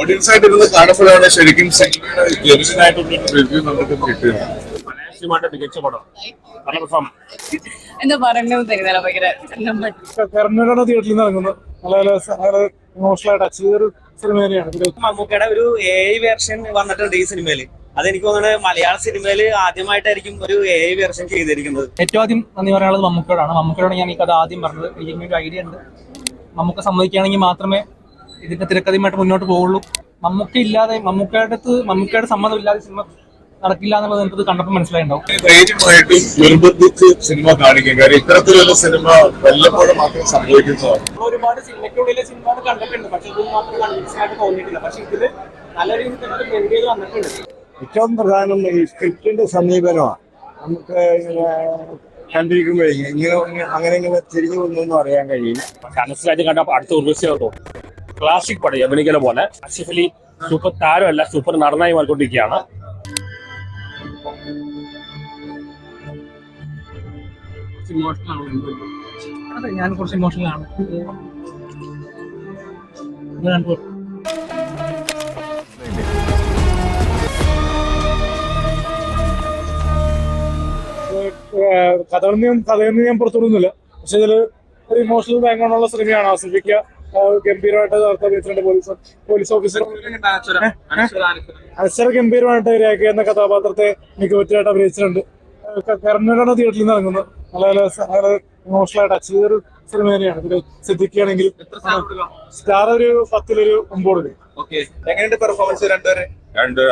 Audience ആയിട്ട് ഇരുന്ന് കാണുമ്പോഴാണ് ശരിക്കും റിവ്യൂ നമുക്ക് കിട്ടുന്നത് മലയാളസിനിമയുടെ മികച്ച പടം. നല്ല പെർഫോമൻസ് എന്താ പറയുന്നത് തരുന്നില്ല ഭയങ്കര കർണാടക തിയേറ്ററിൽ നിന്ന് ഇറങ്ങുന്നത് നല്ല നല്ല ടച്ച് ചെയ്തൊരു സിനിമ തന്നെയാണ്. ഇത് മമ്മൂക്കയുടെ ഒരു എ ഐ വേർഷൻ വന്നിട്ടുണ്ട് ഈ സിനിമയിൽ അതെനിക്ക് തോന്നുന്നത് മലയാള സിനിമയിൽ ആദ്യമായിട്ടായിരിക്കും ഒരു എ ഐ വേർഷൻ ചെയ്തിരിക്കുന്നത്. ഏറ്റവും ആദ്യം നന്ദി പറയാനുള്ളത് മമ്മൂക്കയോടാണ്. മമ്മൂക്കയോട് ഞാൻ ഈ കഥ ആദ്യം പറഞ്ഞത്. എനിക്ക് ഒരു ഐഡിയ ഉണ്ട്. മമ്മൂക്ക സമ്മതിക്കുകയാണെങ്കിൽ മാത്രമേ ഇതിന്റെ തിരക്കഥയുമായിട്ട് മുന്നോട്ട് പോവുള്ളൂ. മമ്മൂക്ക ഇല്ലാതെ മമ്മൂക്കയുടെ അടുത്ത് മമ്മൂക്കയുടെ സമ്മതം ഇല്ലാതെ സിനിമ നടക്കില്ല എന്നുള്ളത് എനിക്കത് കണ്ടപ്പോൾ ധൈര്യമായിട്ടും നിർബന്ധിച്ച് സിനിമ കാണിക്കും. കാര്യം ഇത്തരത്തിലുള്ള സിനിമ വല്ലപ്പോഴും മാത്രം സംഭവിക്കുന്നതാണ്. ഒരുപാട് സിനിമയ്ക്കുള്ളിലെ സിനിമ കണ്ടിട്ടുണ്ട്. പക്ഷെ ഇത് മാത്രം കൺവിൻസിംഗ് ആയിട്ട് തോന്നിയിട്ടില്ല. പക്ഷെ ഇതിൽ നല്ല രീതിയിൽ വന്നിട്ടുണ്ട്. ഏറ്റവും പ്രധാനം ഈ സ്ക്രിപ്റ്റിന്റെ സമീപനമാണ്. നമുക്ക് ഇങ്ങനെ കണ്ടിരിക്കുമ്പോഴേ ഇങ്ങനെ അങ്ങനെ ഇങ്ങനെ തിരിഞ്ഞു വന്നു അറിയാൻ കഴിയില്ല. മനസ്സിലായിട്ട് കണ്ട അടുത്ത ഉർവശിയോ ക്ലാസിക് പടം യവനികല പോലെ. അസിഫ് അലി സൂപ്പർ താരമല്ല സൂപ്പർ നടനായി മാറിക്കൊണ്ടിരിക്കുകയാണ്. അതെ ഞാൻ കുറച്ച് ഇമോഷണൽ ആണ്. ഞാൻ പോ- കഥകളൊന്നും ഞാൻ പുറത്തുവിടുന്നില്ല. പക്ഷെ ഇതിൽ ഒരു ഇമോഷണൽ ബാങ്ക് ഉള്ള സിനിമയാണ് ആസ്വദിക്കുക ഗംഭീരമായിട്ട് നടത്താൻ വെച്ചിട്ടുണ്ട് പോലീസ് പോലീസ് ഓഫീസർ. അക്ഷര ഗംഭീരമായിട്ട് രേഖ എന്ന കഥാപാത്രത്തെ മികവുറ്റായിട്ട് അഭിനയിച്ചിട്ടുണ്ട്. കർണാടക തിയേറ്ററിൽ നിന്ന് ഇറങ്ങുന്നത്. നല്ല നല്ല ഇമോഷണൽ ടച്ച് ചെയ്തൊരു സിനിമ തന്നെയാണ്. ഇതിൽ ശ്രദ്ധിക്കുകയാണെങ്കിൽ സ്റ്റാർ ഒരു പത്തിലൊരു ഒമ്പത് എങ്ങനെയുണ്ട് പെർഫോമൻസ് രണ്ടുപേരെ?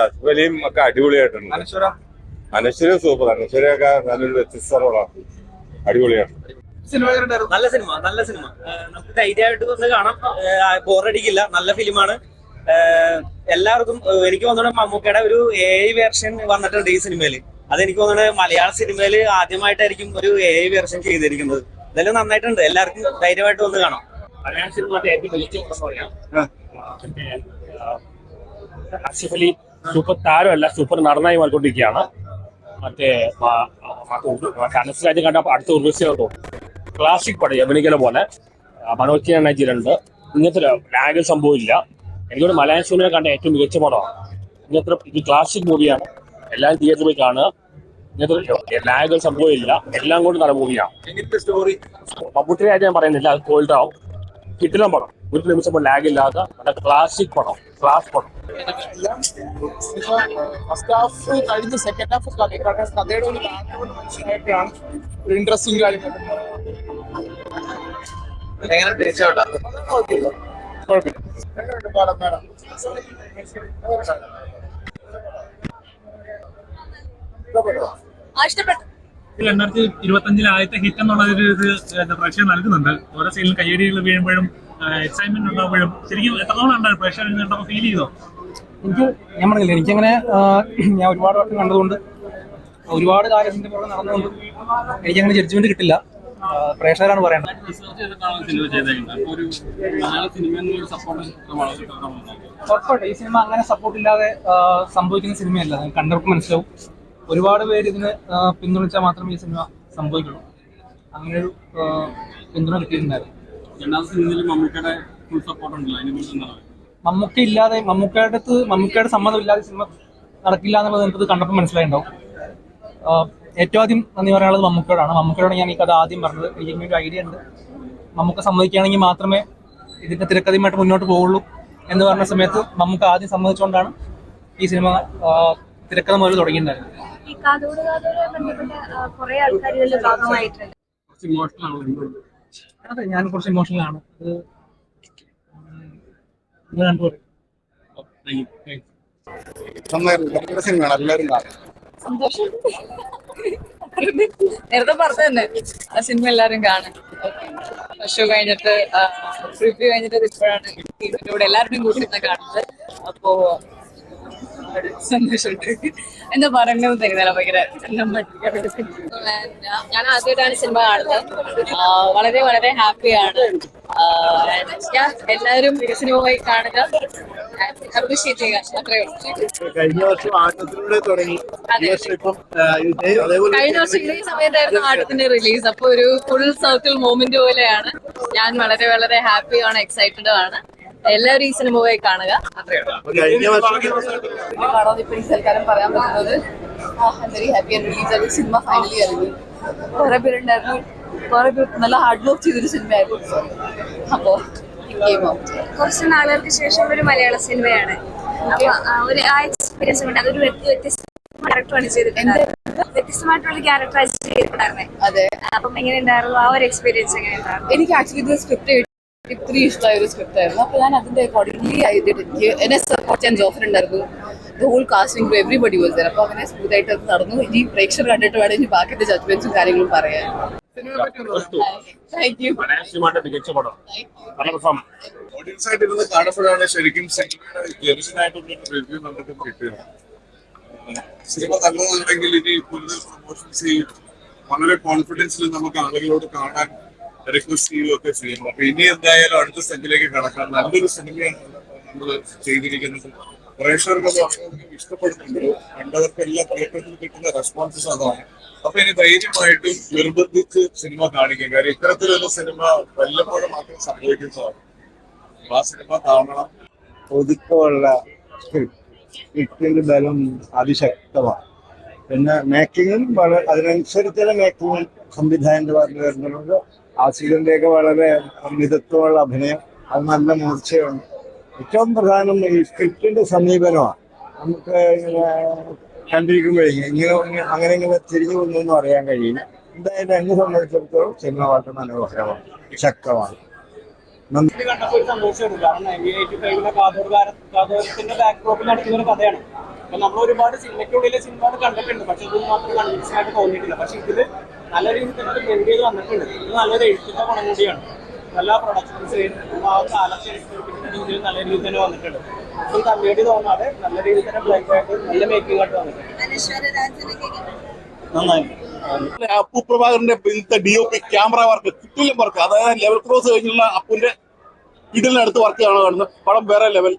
അശ്വലിയും ഒക്കെ അടിപൊളിയായിട്ടുണ്ട്. അനശ്വര? സൂപ്പർ. അനശ്വരയൊക്കെ നല്ലൊരു വ്യത്യസ്ത റോളാണ് അടിപൊളിയാണ്. നല്ല സിനിമ നല്ല സിനിമ നമുക്ക് ധൈര്യമായിട്ട് വന്ന് കാണാം ബോറടിക്കില്ല നല്ല ഫിലിമാണ് എല്ലാവർക്കും എനിക്ക് തോന്നുന്നത് മമ്മൂക്കയുടെ ഒരു എ വേർഷൻ വന്നിട്ടുണ്ട് ഈ സിനിമയിൽ അതെനിക്ക് തോന്നുന്നത് മലയാള സിനിമയിൽ ആദ്യമായിട്ടായിരിക്കും ഒരു എ വേർഷൻ ചെയ്തിരിക്കുന്നത് ഇതെല്ലാം നന്നായിട്ടുണ്ട് എല്ലാവർക്കും ധൈര്യമായിട്ട് വന്ന് കാണാം മലയാള സിനിമയുടെ ഏറ്റവും മികച്ച പറയാം ആസിഫ് അലി സൂപ്പർ താരമല്ല സൂപ്പർ നടനായി മാറിക്കൊണ്ടിരിക്കുകയാണ് മറ്റേ മറ്റേ മനസ്സിലായിട്ട് കണ്ട അടുത്ത ഉർവശിയോ ക്ലാസിക് പടം യവനികല പോലെ മനോജ് മനോജ് രണ്ട് ഇങ്ങനത്തെ ലാഗ് സംഭവമില്ല. എനിക്കൊരു മലയാള സിനിമയെ കണ്ട ഏറ്റവും മികച്ച പടമാണ്. ഇങ്ങനത്തെ ഇത് ക്ലാസിക് മൂവിയാണ് എല്ലാവരും തിയേറ്ററിൽ പോയി കാണുക. ഇങ്ങനത്തെ ലാഗ് സംഭവമില്ല. എല്ലാം കൊണ്ട് നല്ല മൂവിയാണ് സ്റ്റോറി മമ്മൂട്ടിയുടെ കാര്യം ഞാൻ പറയുന്നില്ല. അത് കോൾഡ് ആവും. കിട്ടിലും പടം. ഒരു നിമിഷം ലാഗ് ഇല്ലാത്ത നല്ല ക്ലാസിക് പടം. ക്ലാസ് പടം. ഫസ്റ്റ് ഹാഫ് കഴിഞ്ഞ് സെക്കൻഡ് ഹാഫ് കഥയുടെ ഒരു ഇൻട്രസ്റ്റിംഗ് കാര്യങ്ങൾ കുഴപ്പമില്ല ടേസ്റ്റ് ഇഷ്ടപ്പെട്ടു. രണ്ടായിരത്തി ഇരുപത്തി അഞ്ചിൽ ആദ്യത്തെ ഹിറ്റ് എന്നുള്ള ഒരു ഇത് പ്രേക്ഷകർ നൽകുന്നുണ്ട്. ഓരോ സീനിലും കയ്യടികൾ വീഴുമ്പോഴും എക്സൈറ്റ്മെന്റ് ഉണ്ടാകുമ്പോഴും ശരിക്കും എത്രത്തോളം ഉണ്ടാവും പ്രേക്ഷകർ കണ്ടപ്പോൾ ഫീൽ ചെയ്തോ? എനിക്ക് ഞാൻ പറഞ്ഞില്ല എനിക്കങ്ങനെ ഞാൻ ഒരുപാട് വട്ടം കണ്ടതുകൊണ്ട് ഒരുപാട് കാര്യത്തിന്റെ പുറകെ നടന്നുകൊണ്ട് എനിക്കങ്ങനെ ജഡ്ജ്മെന്റ് കിട്ടില്ല. പ്രേക്ഷകരാണ് പറയുന്നത് ഉറപ്പായിട്ട്. ഈ സിനിമ അങ്ങനെ സപ്പോർട്ട് ഇല്ലാതെ സംഭവിക്കുന്ന സിനിമയല്ല കണ്ടവർക്ക് മനസ്സിലാവും. ഒരുപാട് പേര് ഇതിന് പിന്തുണച്ചാൽ മാത്രമേ ഈ സിനിമ സംഭവിക്കുള്ളൂ. അങ്ങനെ ഒരു പിന്തുണ കിട്ടിയിട്ടുണ്ടായിരുന്നു. മമ്മൂക്ക ഇല്ലാതെ മമ്മൂക്കയുടെ അടുത്ത് മമ്മൂക്കയുടെ സമ്മതം ഇല്ലാതെ സിനിമ നടക്കില്ല എന്നുള്ളത് എനിക്കത് കണ്ടപ്പോൾ മനസ്സിലായിട്ടുണ്ടാവും. ആ, ഏറ്റവും ആദ്യം നന്ദി പറയാനുള്ളത് മമ്മൂക്കയോടാണ്. മമ്മൂക്കയോട് ഞാൻ ഈ കഥ ആദ്യം പറഞ്ഞത്. എനിക്ക് ഒരു ഐഡിയ ഉണ്ട്. മമ്മൂക്ക സമ്മതിക്കുകയാണെങ്കിൽ മാത്രമേ ഇതിന്റെ തിരക്കഥയുമായിട്ട് മുന്നോട്ട് പോവുള്ളൂ എന്ന് പറഞ്ഞ സമയത്ത് മമ്മൂക്ക ആദ്യം സമ്മതിച്ചുകൊണ്ടാണ് ഈ സിനിമ തിരക്കഥ മുതൽ തുടങ്ങിയിട്ടുണ്ടായിരുന്നു അതെ ഞാൻ കുറച്ച് ഇമോഷണൽ ആണ്. നന്നായിരുന്നു സിനിമയാണ്. എല്ലാവരും സന്തോഷം. നേരത്തെ പറഞ്ഞു തന്നെ. ആ സിനിമ എല്ലാരും കാണും. ഷോ കഴിഞ്ഞിട്ട് റിവ്യൂ കഴിഞ്ഞിട്ട് ഇപ്പോഴാണ് ഇതിന്റെ കൂടെ എല്ലാവരുടെയും കൂടി കാണുന്നത്. അപ്പോ സന്തോഷമുണ്ട്. എന്താ പറയുന്നത് തരുന്നില്ല ഭയങ്കര ഞാൻ ആദ്യമായിട്ടാണ് സിനിമ കാണുന്നത്. വളരെ വളരെ ഹാപ്പിയാണ്. എല്ലാവരും സിനിമ പോയി കാണുക അപ്രീഷിയേറ്റ് ചെയ്യുക ഉള്ളൂ. കഴിഞ്ഞ വർഷം ആട്ടത്തിലൂടെ തുടങ്ങി. കഴിഞ്ഞ വർഷം ഇതേ സമയത്തായിരുന്നു ആട്ടത്തിന്റെ റിലീസ് അപ്പൊ ഒരു ഫുൾ സർക്കിൾ മൂമെന്റ് പോലെയാണ്. ഞാൻ വളരെ വളരെ ഹാപ്പിയാണ് എക്സൈറ്റഡ് ആണ്. എല്ലാവരും ഈ സിനിമ പോയി കാണുക. കാണാതെ ഇപ്പൊ ഈ സൽക്കാരം പറയാൻ പറ്റുന്നത് വെരി ഹാപ്പി ആൻഡ് റിലീസ് ആയി സിനിമ ഫൈനലി ഇറങ്ങി കുറെ പേരുണ്ടായിരുന്നു. കുറെ പേർ നല്ല ഹാർഡ് വർക്ക് ചെയ്തൊരു സിനിമയായിരുന്നു അപ്പോ കുറച്ച് നാളുകൾക്ക് ശേഷം ഒരു മലയാള സിനിമയാണ്. അപ്പൊ ഒരു ആ എക്സ്പീരിയൻസ് ഉണ്ട് അതൊരു വ്യക്തി- വ്യത്യസ്ത ക്യാരക്ടറാണ് ചെയ്തിട്ടുണ്ടായിരുന്നത്. വ്യത്യസ്തമായിട്ടുള്ള ക്യാരക്ടറൈസ് അതെ. അപ്പം എങ്ങനെ ഉണ്ടായിരുന്നു? ആ ഒരു എക്സ്പീരിയൻസ് എങ്ങനെ ഉണ്ടായിരുന്നു? എനിക്ക് ആക്ച്വലി ഇത് സ്ക്രിപ്റ്റ് ഇത്രയും ഇഷ്ടമായ ഒരു സ്ക്രിപ്റ്റ് ആയിരുന്നു. അപ്പോൾ ഞാൻ അതിന്റെ അക്കോർഡിംഗ്ലി ആയിട്ട് എനിക്ക് എന്നെ സപ്പോർട്ട് ചെയ്യാൻ ജോഫർ ഉണ്ടായിരുന്നു. The whole casting everybody was there അപ്പൊ അങ്ങനെ സ്മൂത്ത് ആയിട്ട് അത് നടന്നു. ഇനി പ്രേക്ഷകർ കണ്ടിട്ട് വേണം ഇനി ബാക്കിയുടെ ജഡ്ജ്മെന്റ്സും കാര്യങ്ങളും പറയാൻ. ഓഡിയൻസ് ആയിട്ട് ഇരുന്ന് കാണുമ്പോഴാണ് ശരിക്കും റിവ്യൂ നമുക്ക് കിട്ടുക സിനിമ നല്ലതാണെങ്കിൽ ഇനി കൂടുതൽ പ്രൊമോഷൻസ് ചെയ്യും. വളരെ കോൺഫിഡൻസിൽ നമുക്ക് ആളുകളോട് കാണാൻ റിക്വസ്റ്റ് ചെയ്യുകയൊക്കെ ചെയ്യും അപ്പൊ ഇനി എന്തായാലും അടുത്ത സെറ്റിലേക്ക് കടക്കാം. നല്ലൊരു സിനിമയാണ് നമ്മൾ ചെയ്തിരിക്കുന്നത്. പ്രേക്ഷകർക്ക് ഇഷ്ടപ്പെടുന്നുണ്ടോ. കണ്ടവർക്ക് കണ്ടവർക്കെല്ലാം തിയേറ്ററിൽ കിട്ടുന്ന റെസ്പോൺസസ് അതാണ്. അപ്പൊ ഇനി ധൈര്യമായിട്ടും നിർബന്ധിച്ച് സിനിമ കാണിക്കും. കാര്യം ഇത്തരത്തിലൊരു സിനിമ വല്ലപ്പോഴും മാത്രം സംഭവിക്കുന്നതാണ്. ആ സിനിമ കാണണം. ഒതുക്കമുള്ള സ്ക്രിപ്റ്റിന്റെ ബലം അതിശക്തമാണ്. പിന്നെ മേക്കിങ്ങും വളരെ അതിനനുസരിച്ചുള്ള മേക്കിങ്ങും സംവിധായകന്റെ ഭാഗത്ത് വരുന്നുണ്ട്. ആസിഡിന്റെ ഒക്കെ വളരെ മിതത്വമുള്ള അഭിനയം. അത് നല്ല മൂർച്ചയുണ്ട്. ഏറ്റവും പ്രധാനം ഈ സ്ക്രിപ്റ്റിന്റെ സമീപനമാണ്. നമുക്ക് ഇങ്ങനെ കണ്ടിരിക്കുമ്പോഴേ ഇങ്ങനെ അങ്ങനെ ഇങ്ങനെ തിരിഞ്ഞു പോകുന്നൊന്നും അറിയാൻ കഴിയില്ല. എന്തായാലും എന്നെ സംബന്ധിച്ചിടത്തോളം സിനിമ പാട്ട് മനോഹരമാണ്. ശക്തമാണ്. നമ്മൾ ഒരുപാട് സിനിമയ്ക്കുള്ളിലെ സിനിമ കണ്ടിട്ടുണ്ട്. പക്ഷെ ഇത് മാത്രം കൺവിൻസിംഗ് ആയിട്ട് തോന്നിയിട്ടില്ല. പക്ഷെ ഇതിൽ നല്ല രീതിയിൽ തന്നെ ബ്ലെൻഡ് ചെയ്ത് വന്നിട്ടുണ്ട്. ഇത് നല്ലൊരു എഴുത്തിന്റെ ഗുണം കൂടിയാണ്. നല്ല പ്രൊഡക്ഷൻസ് ആ കാലത്ത് നല്ല രീതിയിൽ തന്നെ വന്നിട്ടുണ്ട്. ഇത് കമ്മ്യൂണിറ്റി തോന്നാതെ നല്ല രീതിയിൽ തന്നെ ബ്ലാക്ക് ആയിട്ട് നല്ല മേക്കിംഗ് ആയിട്ട് വന്നിട്ടുണ്ട്. നന്നായി. അപ്പു പ്രഭാകരന്റെ ഇന്നത്തെ D O P camera work കിട്ടില്ല വർക്ക് അതായത് ലെവൽ ക്രോസ് കഴിഞ്ഞുള്ള അപ്പുന്റെ ഇടലിനടുത്ത് വർക്ക് കാണുന്നത്. പടം വേറെ ലെവൽ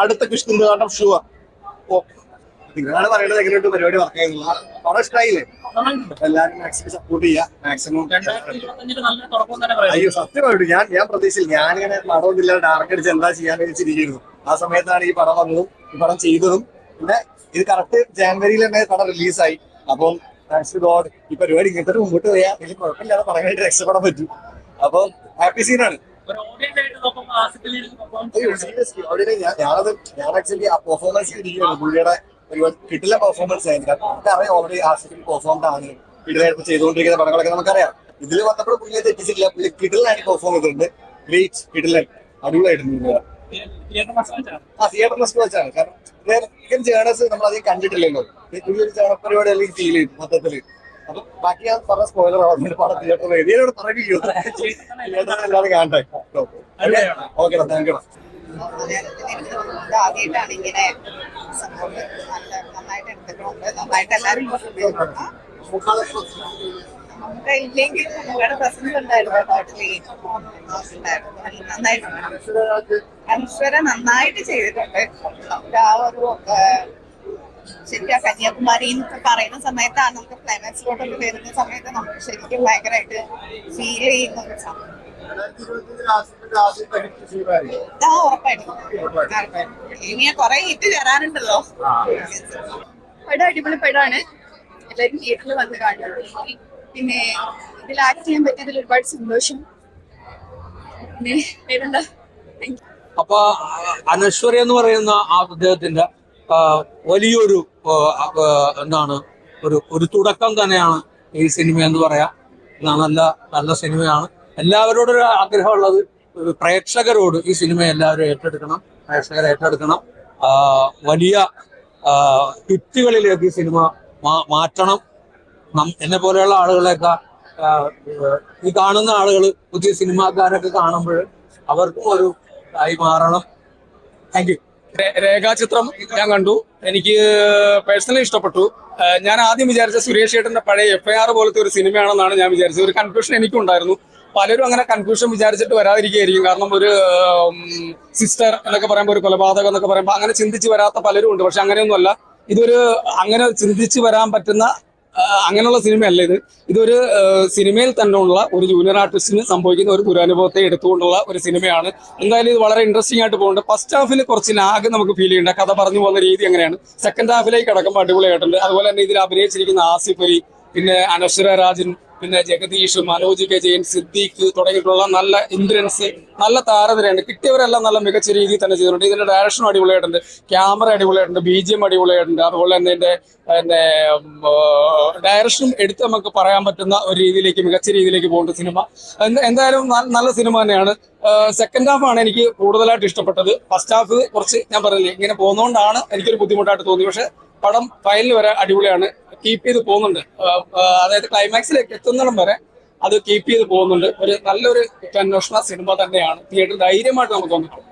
അടുത്ത കൃഷ്ണൻ കാരണം ഷുവർ നിങ്ങളാണ് പറയുന്നത് എങ്ങനെയുണ്ട് പരിപാടി വർക്ക് ചെയ്യുന്നത്? വളരെ ഇഷ്ടമായില്ലേ എല്ലാവരും മാക്സിമം സപ്പോർട്ട് ചെയ്യാം. മാക്സിമം അയ്യോ സത്യമായിട്ട് ഞാൻ ഞാൻ പ്രതീക്ഷിച്ചില്ല. ഞാനിങ്ങനെ പടമൊന്നുമില്ല ഡയറക്റ്റ് അടിച്ച് എന്താ ചെയ്യാൻ വെച്ചിരിക്കുന്നു ആ സമയത്താണ് ഈ പടം വന്നതും ഈ പടം ചെയ്തതും. പിന്നെ ഇത് കറക്റ്റ് ജാനുവരിയിൽ തന്നെ പടം റിലീസായി അപ്പം താങ്ക്സ് ടു ഗോഡ് ഈ പരിപാടി ഇങ്ങനത്തെ മുമ്പോട്ട് പോയാൽ വലിയ കുഴപ്പമില്ലാതെ പറയാനായിട്ട് രക്ഷപ്പെടാൻ പറ്റും. അപ്പം ഹാപ്പി സീനാണ് അവിടെ ഞാനത് ഞാൻ ആക്ച്വലി ആ പെർഫോമൻസ് ഇരിക്കുകയാണ് പുള്ളിയുടെ കിട്ടില്ല പെർഫോമൻസ് ആയിരുന്നു. കാരണം നമുക്കറിയാം ഓൾറെഡി ആസിഫിൽ പെർഫോംഡ് ആണ്. കിടിലായിട്ട് ചെയ്തുകൊണ്ടിരിക്കുന്ന പടങ്ങളൊക്കെ നമുക്കറിയാം. ഇതിൽ വന്നപ്പോൾ പുള്ളിയെ തെറ്റിച്ചില്ല പുള്ളി കിടിലായിട്ട് പെർഫോം ചെയ്തിട്ടുണ്ട്. ഗ്രേറ്റ് കിടിലൻ. അടിപൊളിയായിട്ട് ആ തിയേറ്റർ വെച്ചാണ് കാരണം ജേണേഴ്സ് നമ്മൾ അധികം കണ്ടിട്ടില്ലല്ലോ. ഒരു ചേണ പരിപാടി അല്ലെങ്കിൽ ഫീൽ ചെയ്യും മൊത്തത്തിൽ. അപ്പൊ ബാക്കി ഞാൻ പറഞ്ഞ സ്പോയിലർ ആവുന്നുണ്ട് പടം തിയേറ്ററിൽ എഴുതിയോട് പറയുകയോ തിയേറ്ററിൽ കാണട്ടെ. ഓക്കെ താങ്ക് യു ഇങ്ങനെ സംഭവം നല്ല നന്നായിട്ട് എടുത്തിട്ടുണ്ട് നന്നായിട്ട് എല്ലാവരും നമുക്ക് ഇല്ലെങ്കിൽ നമ്മുടെ പ്രസൻസ് ഉണ്ടായിരുന്നു ടോട്ടലി ഉണ്ടായിരുന്നു. നന്നായിട്ടുണ്ട് അനശ്വര നന്നായിട്ട് ചെയ്തിട്ടുണ്ട് നമുക്ക് ആ ഒരു ശരിക്കും കന്യാകുമാരി എന്നൊക്കെ പറയുന്ന സമയത്താണ് നമുക്ക് ക്ലൈമാക്സിലോട്ടൊക്കെ വരുന്ന സമയത്ത് നമുക്ക് ശരിക്കും ഭയങ്കരമായിട്ട് ഫീൽ ചെയ്യുന്ന ഒരു സമയം ആ ഉറപ്പായിട്ടും. ഇനി കുറെ ഹിറ്റ് കയറാനുണ്ടല്ലോ പടം അടിപൊളി പടമാണ്. എല്ലാവരും തിയേറ്ററിൽ വന്ന് കാണുന്നുള്ളൂ പിന്നെ ഇതിൽ ആക്ട് ചെയ്യാൻ പറ്റിയതിൽ ഒരുപാട് സന്തോഷം. പിന്നെ വേറെന്താ? അപ്പൊ അനശ്വര എന്ന് പറയുന്ന ആ അദ്ദേഹത്തിന്റെ വലിയൊരു എന്താണ് ഒരു ഒരു തുടക്കം തന്നെയാണ് ഈ സിനിമ എന്ന് പറയാം. നല്ല നല്ല സിനിമയാണ്. എല്ലാവരോടും ഒരു ആഗ്രഹമുള്ളത് പ്രേക്ഷകരോട് ഈ സിനിമ എല്ലാവരും ഏറ്റെടുക്കണം പ്രേക്ഷകർ ഏറ്റെടുക്കണം. വലിയ ആ, ഹിറ്റുകളിലേക്ക് ഈ സിനിമ മാറ്റണം. എന്നെ പോലെയുള്ള ആളുകളെയൊക്കെ ഈ കാണുന്ന ആളുകൾ പുതിയ സിനിമാക്കാരൊക്കെ കാണുമ്പോൾ അവർക്കും ഒരു ആയി മാറണം. താങ്ക് യു രേഖാചിത്രം ഞാൻ കണ്ടു. എനിക്ക് പേഴ്സണലി ഇഷ്ടപ്പെട്ടു. ഞാൻ ആദ്യം വിചാരിച്ച സുരേഷ് ഏട്ടന്റെ പഴയ എഫ് ഐ ആർ പോലത്തെ ഒരു സിനിമയാണെന്നാണ് ഞാൻ വിചാരിച്ചത്. ഒരു കൺഫ്യൂഷൻ എനിക്കും ഉണ്ടായിരുന്നു പലരും അങ്ങനെ കൺഫ്യൂഷൻ വിചാരിച്ചിട്ട് വരാതിരിക്കുകയായിരിക്കും. കാരണം ഒരു സിസ്റ്റർ എന്നൊക്കെ പറയുമ്പോൾ ഒരു കൊലപാതകം എന്നൊക്കെ പറയുമ്പോൾ അങ്ങനെ ചിന്തിച്ച് വരാത്ത പലരും ഉണ്ട്. പക്ഷെ അങ്ങനെയൊന്നുമല്ല. ഇതൊരു അങ്ങനെ ചിന്തിച്ച് വരാൻ പറ്റുന്ന അങ്ങനെയുള്ള സിനിമയല്ല ഇത്. ഇതൊരു സിനിമയിൽ തന്നെ ഉള്ള ഒരു ജൂനിയർ ആർട്ടിസ്റ്റിന് സംഭവിക്കുന്ന ഒരു ദുരനുഭവത്തെ എടുത്തുകൊണ്ടുള്ള ഒരു സിനിമയാണ്. എന്തായാലും ഇത് വളരെ ഇൻട്രസ്റ്റിംഗ് ആയിട്ട് പോകുന്നുണ്ട്. ഫസ്റ്റ് ഹാഫിൽ കുറച്ച് ലാഗ് നമുക്ക് ഫീൽ ചെയ്യുന്നുണ്ട്. കഥ പറഞ്ഞു പോകുന്ന രീതി എങ്ങനെയാണ്? സെക്കൻഡ് ഹാഫിലേക്ക് അടക്കം അടിപൊളിയായിട്ടുണ്ട്. അതുപോലെ തന്നെ ഇതിൽ അഭിനയിച്ചിരിക്കുന്ന ആസിഫ് അലി പിന്നെ അനശ്വര രാജൻ പിന്നെ ജഗദീഷ് മനോജ് വിജയൻ ജയൻ സിദ്ദീഖ് തുടങ്ങിയിട്ടുള്ള നല്ല ഇന്ദ്രൻസ് നല്ല താരനിരയാണ് കിട്ടിയവരെല്ലാം നല്ല മികച്ച രീതിയിൽ തന്നെ ചെയ്തിട്ടുണ്ട്. ഇതിന്റെ ഡയറക്ഷനും അടിപൊളിയായിട്ടുണ്ട്. ക്യാമറ അടിപൊളിയായിട്ടുണ്ട്. ബി ജി എം അടിപൊളിയായിട്ടുണ്ട്. അതുപോലെ തന്നെ ഇതിന്റെ പിന്നെ ഡയറക്ഷനും എടുത്ത് നമുക്ക് പറയാൻ പറ്റുന്ന ഒരു രീതിയിലേക്ക് മികച്ച രീതിയിലേക്ക് പോകുന്ന സിനിമ. എന്തായാലും നല്ല സിനിമ തന്നെയാണ്. സെക്കൻഡ് ഹാഫ് ആണ് എനിക്ക് കൂടുതലായിട്ട് ഇഷ്ടപ്പെട്ടത്. ഫസ്റ്റ് ഹാഫ് കുറച്ച് ഞാൻ പറഞ്ഞില്ലേ ഇങ്ങനെ പോകുന്നതുകൊണ്ടാണ് എനിക്കൊരു ബുദ്ധിമുട്ടായിട്ട് തോന്നി. പക്ഷെ പടം ഫൈനൽ വരെ അടിപൊളിയാണ്. കീപ്പ് ചെയ്ത് പോകുന്നുണ്ട്. അതായത് ക്ലൈമാക്സിലേക്ക് എത്തുന്നിടം വരെ അത് കീപ്പ് ചെയ്ത് പോകുന്നുണ്ട്. ഒരു നല്ലൊരു അന്വേഷണ സിനിമ തന്നെയാണ്. തിയേറ്റർ ധൈര്യമായിട്ട് നമുക്ക് തോന്നിയിട്ടുണ്ട്